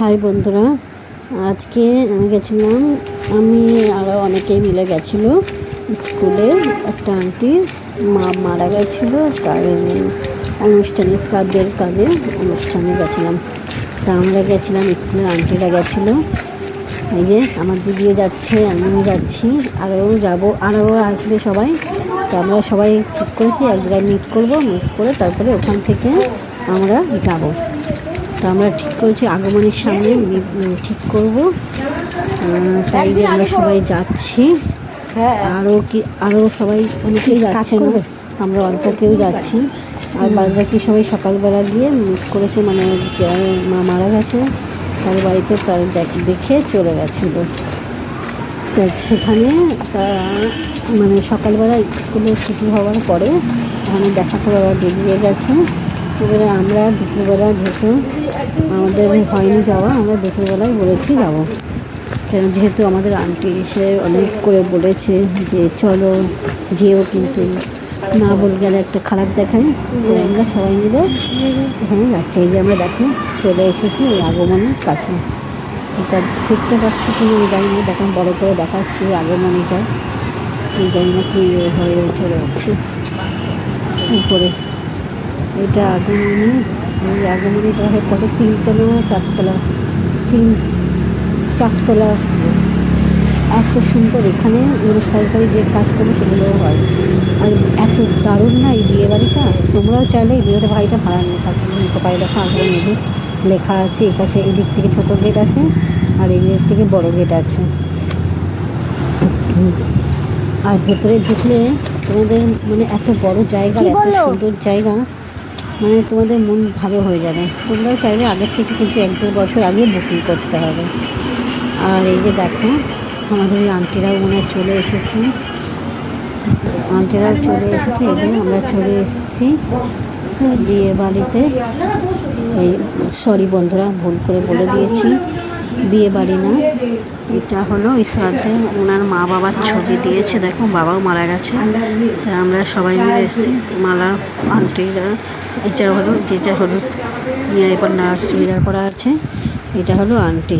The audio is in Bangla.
হাই বন্ধুরা, আজকে আমি গেছিলাম, আমি আরও অনেকেই মিলে গেছিল স্কুলে। একটা আন্টির মা মারা গেছিল, তার অনুষ্ঠানে, শ্রাদ্ধের কাজে অনুষ্ঠানে গেছিলাম। তা আমরা গেছিলাম, স্কুলের আন্টিরা গেছিল। এই যে, আমার দিদিও যাচ্ছে, আমিও যাচ্ছি আরও যাব আরও আসবে সবাই। তো আমরা সবাই ঠিক করেছি, এক জায়গায় মিট করব মিট করে তারপরে ওখান থেকে আমরা যাব। তো আমরা ঠিক করেছি আগমনের সামনে ঠিক করব। তাই যে আমরা সবাই যাচ্ছি। আরও কি আরও সবাই অনেকেই যাচ্ছে না আমরা অল্প কেউ যাচ্ছি। আর বাদ বাকি সবাই সকালবেলা গিয়ে মিট করেছে মানে মা মারা গেছে তার বাড়িতে তার দেখ- চলে গেছিল। তো সেখানে তা মানে সকালবেলা স্কুলে ছুটি হওয়ার পরে ওখানে দেখা করে ওরা বেরিয়ে গেছে। এবারে আমরা দুপুরবেলা যেহেতু আমাদের হয়নি যাওয়া, আমরা দুপুরবেলায় বলেছি যাব। কেন যেহেতু আমাদের আন্টি এসে অনেক করে বলেছে যে চলো যেও কিন্তু না বল গেলে একটা খারাপ দেখায়। তো আমরা সবাই মিলে ওখানে যাচ্ছি। এই যে আমরা দেখো, চলে এসেছি এই আগমনের কাছে। এটা দেখতে পাচ্ছি কি আমি জানি না দেখুন বড়ো করে দেখাচ্ছি আগমনীটা। কি জানি না কি হয়ে উঠে রয়েছে। উপরে। এটা আগমনী এই আগমনীটা হয় কত? তিনতলা চারতলা? তিন চারতলা। এত সুন্দর এখানে মানে সরকারি যে কাজগুলো সেগুলোও হয়। আর এত দারুণ না এই বিয়ে বাড়িটা? তোমরাও চাইলে এই বিয়েটা বাড়িটা ভাড়া নিয়ে থাকতে নিতে পারি। দেখো আগ্রহ নেবে লেখা আছে এই পাশে এদিক থেকে ছোটো গেট আছে আর এই দিক থেকে বড় গেট আছে। আর ভেতরে ঢুকলে তোমাদের মানে এত বড় জায়গা এত সুন্দর জায়গা। মানে তোমাদের মন ভালো হয়ে যাবে। তোমরাও চাইলে আগের থেকে কিন্তু এক দেড় বছর আগে বুকিং করতে হবে। আর এই যে দেখো, আমাদের ওই আন্টিরাও মনে চলে এসেছে। আন্টিরাও চলে এসেছে, এই যে আমরা চলে এসেছি। বিয়ে বাড়িতে এই সরি বন্ধুরা, ভুল করে বলে দিয়েছি। বিয়ে বাড়ি না। এটা হলো শ্রাদ্ধে ওনার মা বাবার ছবি দিয়েছে। দেখো, বাবাও মারা গেছে। তা আমরা সবাই মিলে এসেছি। মালা, আন্টিরা, এটা হলো, যেটা হলো এবার নার্স চুড়িদার পরা আছে। এটা হলো আন্টি।